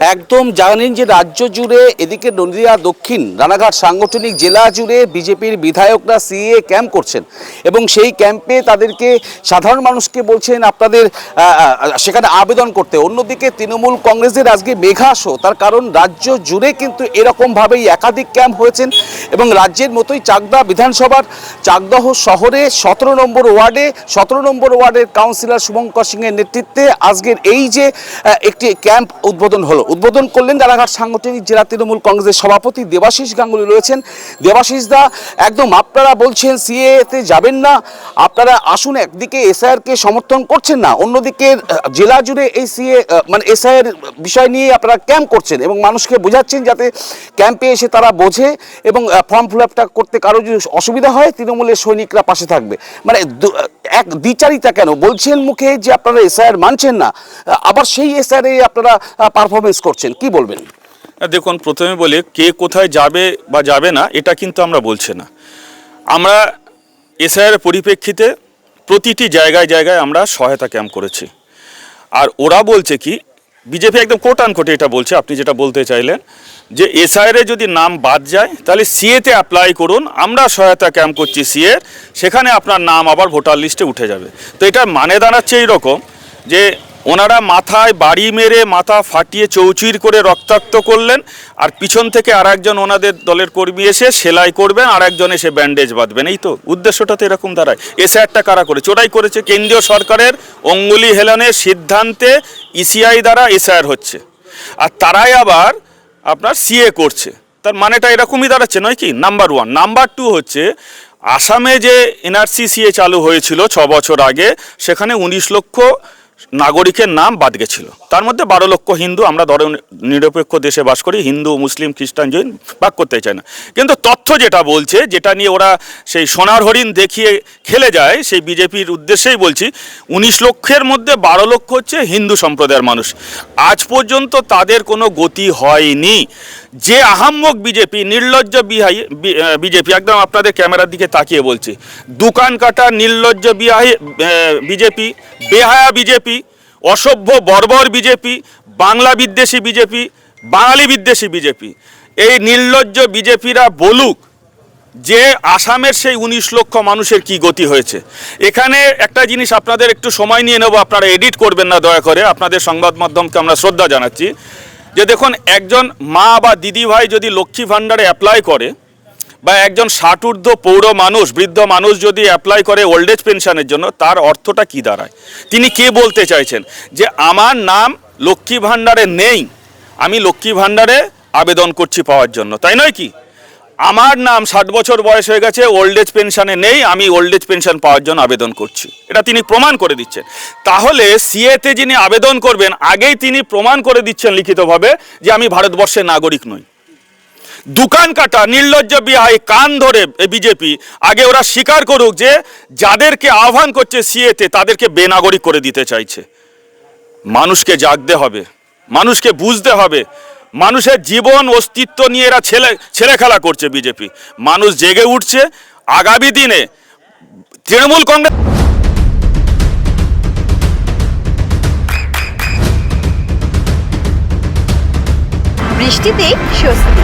একদম জানেন যে রাজ্য জুড়ে এদিকে নদিয়া, দক্ষিণ রানাঘাট সাংগঠনিক জেলা জুড়ে বিজেপির বিধায়করা সিএ ক্যাম্প করছেন এবং সেই ক্যাম্পে তাদেরকে সাধারণ মানুষকে বলছেন আপনাদের সেখানে আবেদন করতে। অন্যদিকে তৃণমূল কংগ্রেসের আজকে মেঘাসো তার কারণ রাজ্য জুড়ে কিন্তু এরকমভাবেই একাধিক ক্যাম্প হয়েছেন এবং রাজ্যের মতোই চাকদা বিধানসভার চাকদহ শহরে সতেরো নম্বর ওয়ার্ডে, সতেরো নম্বর ওয়ার্ডের কাউন্সিলর শুভঙ্কর সিংয়ের নেতৃত্বে আজকের এই যে একটি ক্যাম্প উদ্বোধন হলো। উদ্বোধন করলেন রানাঘাট সাংগঠনিক জেলা তৃণমূল কংগ্রেসের সভাপতি দেবাশিস গাঙ্গুলি রয়েছেন। দেবাশিস দা, একদম আপনারা বলছেন সিএতে যাবেন না, আপনারা আসুন একদিকে এসআইআরকে সমর্থন করছেন না, অন্যদিকে জেলা জুড়ে এই সিএ মানে এসআইআর বিষয় নিয়ে আপনারা ক্যাম্প করছেন এবং মানুষকে বোঝাচ্ছেন যাতে ক্যাম্পে এসে তারা বোঝে এবং ফর্ম ফিল আপটা করতে কারও যদি অসুবিধা হয়, তৃণমূলের সৈনিকরা পাশে থাকবে। মানে এক দ্বিচারিতা কেন? বলছেন মুখে যে আপনারা এসআইআর মানছেন না, আবার সেই এসআইআর আপনারা পারফরমেন্স করছেন, কি বলবেন? দেখুন, প্রথমে বলে, কে কোথায় যাবে বা যাবে না, এটা কিন্তু আমরা বলছি না। আমরা এসআইয়ের পরিপ্রেক্ষিতে প্রতিটি জায়গায় জায়গায় আমরা সহায়তা ক্যাম্প করেছি। আর ওরা বলছে কি, বিজেপি একদম কোট আনকোটে এটা বলছে, আপনি যেটা বলতে চাইলেন যে এসআইআর যদি নাম বাদ যায়, তাহলে সিএতে অ্যাপ্লাই করুন। আমরা সহায়তা ক্যাম্প করছি সিএ সেখানে আপনার নাম আবার ভোটার লিস্টে উঠে যাবে। তো এটা মানে দাঁড়াচ্ছে এইরকম যে ওনারা মাথায় বাড়ি মেরে, মাথা ফাটিয়ে চৌচির করে রক্তাক্ত করলেন, আর পিছন থেকে আর একজন ওনাদের দলের কর্মী এসে সেলাই করবেন আর একজন এসে ব্যান্ডেজ বাঁধবেন। এই তো উদ্দেশ্যটা তো এরকম দাঁড়ায়। এসে একটা কারা করে চোরাই করেছে কেন্দ্রীয় সরকারের অঙ্গুলি হেলানের সিদ্ধান্তে ইসিআই দ্বারা এসআইআর হচ্ছে। আর তারাই আবার আপনার সিএ করছে। তার মানেটা এরকমই দাঁড়াচ্ছে, নয় কি? নাম্বার ওয়ান নাম্বার টু হচ্ছে, আসামে যে এনআরসি সিএ চালু হয়েছিল ছ বছর আগে, সেখানে উনিশ লক্ষ নাগরিকের নাম বাদ গেছিল। তার মধ্যে বারো লক্ষ হিন্দু আমরা ধরে নিরপেক্ষ দেশে বাস করি, হিন্দু, মুসলিম, খ্রিস্টান, জৈন ভাগ করতে চায় না। কিন্তু তথ্য যেটা বলছে, যেটা নিয়ে ওরা সেই সোনার হরিণ দেখিয়ে খেলে যায়, সেই বিজেপির উদ্দেশ্যেই বলছি, উনিশ লক্ষের মধ্যে বারো লক্ষ হচ্ছে হিন্দু সম্প্রদায়ের মানুষ। আজ পর্যন্ত তাদের কোনো গতি হয়নি। যে আহাম্মক বিজেপি, নির্লজ্জ বিহাই বিজেপি, একদম আপনাদের ক্যামেরার দিকে তাকিয়ে বলছি, দোকান কাটা নির্লজ্জ বিহাই বিজেপি, বেহায়া বিজেপি, অসভ্য বর্বর বিজেপি, বাংলা বিদ্বেষী বিজেপি, বাঙালি বিদ্বেষী বিজেপি, এই নির্লজ্জ বিজেপিরা বলুক যে আসামের সেই উনিশ লক্ষ মানুষের কি গতি হয়েছে। এখানে একটা জিনিস আপনাদের একটু সময় নিয়ে নেব, আপনারা এডিট করবেন না দয়া করে, আপনাদের সংবাদ মাধ্যমকে আমরা শ্রদ্ধা জানাচ্ছি। যে দেখুন, একজন মা বা দিদি ভাই যদি লক্ষ্মী ভাণ্ডারে অ্যাপ্লাই করে, বা একজন ষাটূর্ধ্ব পৌর মানুষ, বৃদ্ধ মানুষ যদি অ্যাপ্লাই করে ওল্ড এজ পেনশনের জন্য, তার অর্থটা কি দাঁড়ায়? তিনি কে বলতে চাইছেন? যে আমার নাম লক্ষ্মী ভাণ্ডারে নেই, আমি লক্ষ্মী ভাণ্ডারে আবেদন করছি পাওয়ার জন্য। তাই নয় কি? আমার নাম ষাট বছর বয়স হয়ে গেছে ওল্ড এজ পেনশনে নেই, আমি ওল্ড এজ পেনশন পাওয়ার জন্য আবেদন করছি। এটা তিনি প্রমাণ করে দিচ্ছেন। তাহলে সিএতে যিনি আবেদন করবেন, আগেই তিনি প্রমাণ করে দিচ্ছেন লিখিতভাবে যে আমি ভারতবর্ষের নাগরিক নই। দোকান কাটা, নির্লজ্জ বিহাই, কান ধরে বিজেপি, আগে ওরা স্বীকার করুক যে যাদেরকে আহ্বান করছে সিএতে, তাদেরকে বেনাগরিক করে দিতে চাইছে। মানুষকে জাগতে হবে, মানুষকে বুঝতে হবে মানুষের জীবন অস্তিত্ব নিয়ে এরা ছেলে ছেলে খেলা করছে বিজেপি। মানুষ জেগে উঠছে। আগামী দিনে তৃণমূল কংগ্রেস বৃষ্টিতেই স্বস্তি।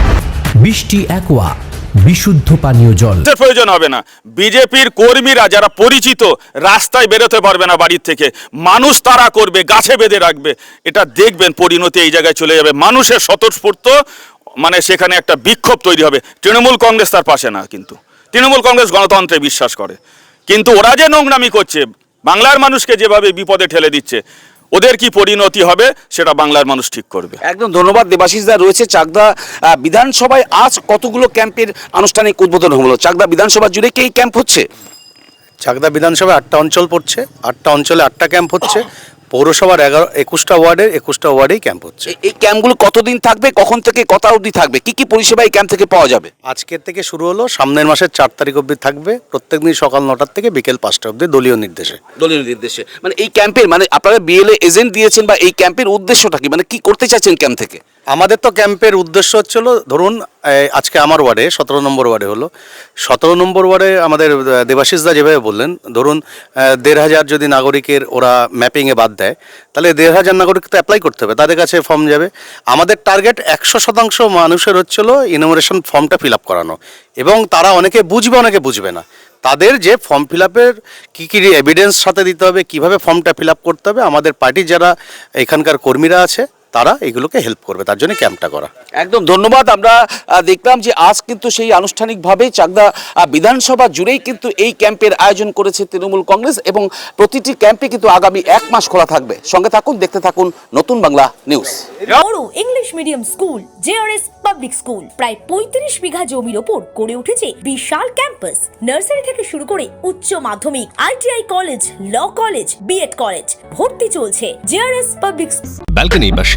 বৃষ্টি অ্যাকোয়া বিশুদ্ধ পানীয় জল। প্রয়োজন হবে না। বিজেপির কর্মীরা যারা পরিচিত, রাস্তায় বেরোতে পারবে না বাড়ির থেকে। মানুষ তারা করবে, গাছে বেঁধে রাখবে। এটা দেখবেন পরিণতি এই জায়গায় চলে যাবে। মানুষের স্বতঃস্ফূর্ত মানে সেখানে একটা বিক্ষোভ তৈরি হবে। তৃণমূল কংগ্রেস তার পাশে না কিন্তু। তৃণমূল কংগ্রেস গণতন্ত্রে বিশ্বাস করে। কিন্তু ওরা যে নোংরামি করছে, বাংলার মানুষকে যেভাবে বিপদে ঠেলে দিচ্ছে ওদের কি পরিণতি হবে সেটা বাংলার মানুষ ঠিক করবে। একদম ধন্যবাদ। দেবাশিস দা রয়েছে চাকদা বিধানসভায় আজ কতগুলো ক্যাম্পের আনুষ্ঠানিক উদ্বোধন হলো? চাকদা বিধানসভা জুড়ে কি ক্যাম্প হচ্ছে? চাকদা বিধানসভায় আটটা অঞ্চল পড়ছে। আটটা অঞ্চলে আটটা ক্যাম্প হচ্ছে। পৌরসভার এগারো একুশটা ওয়ার্ডের একুশটা ওয়ার্ডেই ক্যাম্প হচ্ছে। এই ক্যাম্পগুলো কতদিন থাকবে? কখন থেকে কত অবধি থাকবে? কি কি পরিষেবা এই ক্যাম্প থেকে পাওয়া যাবে? আজকের থেকে শুরু হলো সামনের মাসের চার তারিখ অবধি থাকবে। প্রত্যেক দিন সকাল নটার থেকে বিকেল পাঁচটা অবধি দলীয় নির্দেশে। দলীয় নির্দেশে। মানে এই ক্যাম্পের মানে আপনারা বিএলএ এজেন্ট দিয়েছেন বা এই ক্যাম্পের উদ্দেশ্যটা কি? মানে কি করতে চাইছেন ক্যাম্প থেকে? আমাদের তো ক্যাম্পের উদ্দেশ্য হচ্ছিল, ধরুন আজকে আমার ওয়ার্ডে, সতেরো নম্বর ওয়ার্ডে হলো। সতেরো নম্বর ওয়ার্ডে আমাদের দেবাশিসদা যেভাবে বললেন, ধরুন দেড় হাজার যদি নাগরিকের ওরা ম্যাপিংয়ে বাদ দেয়, তাহলে দেড় হাজার নাগরিক তো অ্যাপ্লাই করতে হবে, তাদের কাছে ফর্ম যাবে। আমাদের টার্গেট একশো শতাংশ মানুষের হচ্ছিল ইনোমিনেশন ফর্মটা ফিল আপ করানো। এবং তারা অনেকে বুঝবে অনেকে বুঝবে না। তাদের যে ফর্ম ফিল আপের কী কী এভিডেন্স সাথে দিতে হবে, কীভাবে ফর্মটা ফিল আপ করতে হবে, আমাদের পার্টির যারা এখানকার কর্মীরা আছে তারা এগুলোকে হেল্প করবে তার জন্য ক্যাম্পটা করা। একদম ধন্যবাদ। আমরা দেখলাম যে আজ কিন্তু সেই আনুষ্ঠানিকভাবে চাকদা বিধানসভা জুড়েই কিন্তু এই ক্যাম্পের আয়োজন করেছে তৃণমূল কংগ্রেস এবং প্রতিটি ক্যাম্পে কিন্তু আগামী এক মাস খোলা থাকবে। সঙ্গে থাকুন দেখতে থাকুন নতুন Bangla news English medium school JRS public school প্রায় পঁয়ত্রিশ বিঘা জমির ওপর গড়ে উঠেছে বিশাল ক্যাম্পাস নার্সারি থেকে শুরু করে উচ্চ মাধ্যমিক ITI college law college BEd college ভর্তি চলছে জেআরএস পাবলিক ব্যালকনি বা